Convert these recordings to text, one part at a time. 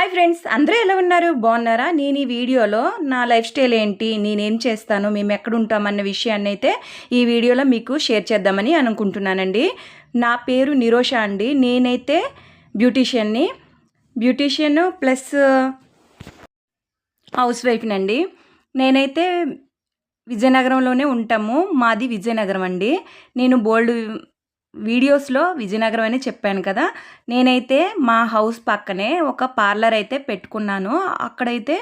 Hi friends అందరూ ఎలా ఉన్నారు? బాగున్నారా? నేను ఈ వీడియోలో నా లైఫ్ స్టైల్ ఏంటి నేనేం చేస్తాను మేము ఎక్కడ ఉంటామన్న విషయాన్ని అయితే ఈ వీడియోలో మీకు షేర్ చేద్దామని అనుకుంటున్నానండి. నా పేరు నిరోష అండి. నేనైతే బ్యూటీషియన్ని. బ్యూటీషియన్ ప్లస్ హౌస్ వైఫ్నండి నేనైతే విజయనగరంలోనే ఉంటాము. మాది విజయనగరం అండి. నేను బోల్డ్ వీడియోస్లో విజయనగరం అని చెప్పాను కదా. నేనైతే మా హౌస్ పక్కనే ఒక పార్లర్ అయితే పెట్టుకున్నాను. అక్కడైతే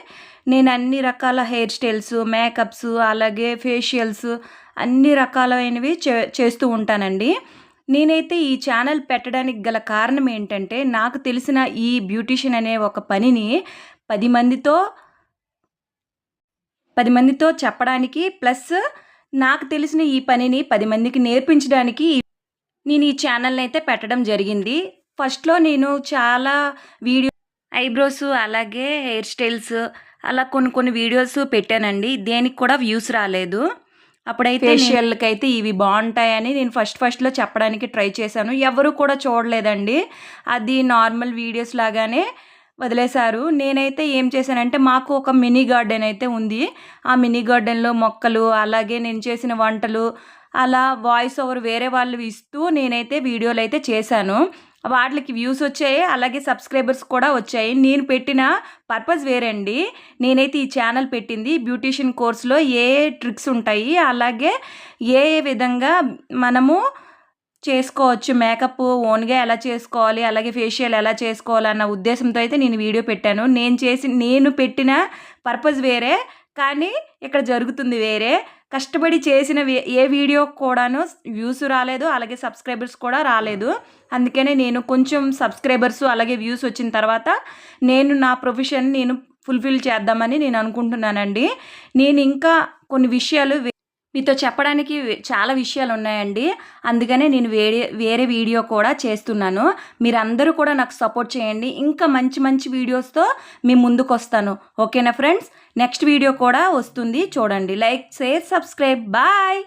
నేను అన్ని రకాల హెయిర్ స్టైల్స్ మేకప్స్ అలాగే ఫేషియల్స్ అన్ని రకాలైనవి చే చేస్తూ ఉంటానండి. నేనైతే ఈ ఛానల్ పెట్టడానికి గల కారణం ఏంటంటే నాకు తెలిసిన ఈ బ్యూటిషియన్ అనే ఒక పనిని పది మందితో పది మందితో చెప్పడానికి ప్లస్ నాకు తెలిసిన ఈ పనిని పది మందికి నేర్పించడానికి నేను ఈ ఛానల్ని అయితే పెట్టడం జరిగింది. ఫస్ట్లో నేను చాలా వీడియో ఐబ్రోస్ అలాగే హెయిర్ స్టైల్స్ అలా కొన్ని కొన్ని వీడియోస్ పెట్టానండి. దేనికి కూడా వ్యూస్ రాలేదు. అప్పుడైతే ఫేషియల్కి అయితే ఇవి బాగుంటాయని నేను ఫస్ట్ ఫస్ట్లో చెప్పడానికి ట్రై చేశాను. ఎవరు కూడా చూడలేదండి. అది నార్మల్ వీడియోస్ లాగానే వదిలేశారు. నేనైతే ఏం చేశానంటే మాకు ఒక మినీ గార్డెన్ అయితే ఉంది. ఆ మినీ గార్డెన్లో మొక్కలు అలాగే నేను చేసిన వంటలు అలా వాయిస్ ఓవర్ వేరే వాళ్ళు ఇస్తూ నేనైతే వీడియోలు అయితే చేశాను. వాటికి వ్యూస్ వచ్చాయి అలాగే సబ్స్క్రైబర్స్ కూడా వచ్చాయి. నేను పెట్టిన పర్పస్ వేరండి. నేనైతే ఈ ఛానల్ పెట్టింది. బ్యూటీషియన్ కోర్స్లో ఏ ట్రిక్స్ ఉంటాయి అలాగే ఏ ఏ విధంగా మనము చేసుకోవచ్చు మేకప్ ఓన్గా ఎలా చేసుకోవాలి అలాగే ఫేషియల్ ఎలా చేసుకోవాలి అన్న ఉద్దేశంతో అయితే నేను వీడియో పెట్టాను. నేను చేసి నేను పెట్టిన పర్పస్ వేరే కానీ ఇక్కడ జరుగుతుంది వేరే. కష్టపడి చేసిన ఏ వీడియో కూడాను వ్యూస్ రాలేదు అలాగే సబ్స్క్రైబర్స్ కూడా రాలేదు. అందుకనే నేను కొంచెం సబ్స్క్రైబర్స్ అలాగే వ్యూస్ వచ్చిన తర్వాత నేను నా ప్రొఫెషన్ నేను ఫుల్ఫిల్ చేద్దామని నేను అనుకుంటున్నానండి. నేను ఇంకా కొన్ని విషయాలు మీతో చెప్పడానికి చాలా విషయాలు ఉన్నాయండి. అందుకనే నేను వేరే వేరే వీడియో కూడా చేస్తున్నాను. మీరందరూ కూడా నాకు సపోర్ట్ చేయండి. ఇంకా మంచి మంచి వీడియోస్తో మీ ముందుకు వస్తాను ఓకేనా ఫ్రెండ్స్? నెక్స్ట్ వీడియో కూడా వస్తుంది. చూడండి. Like share subscribe. బాయ్!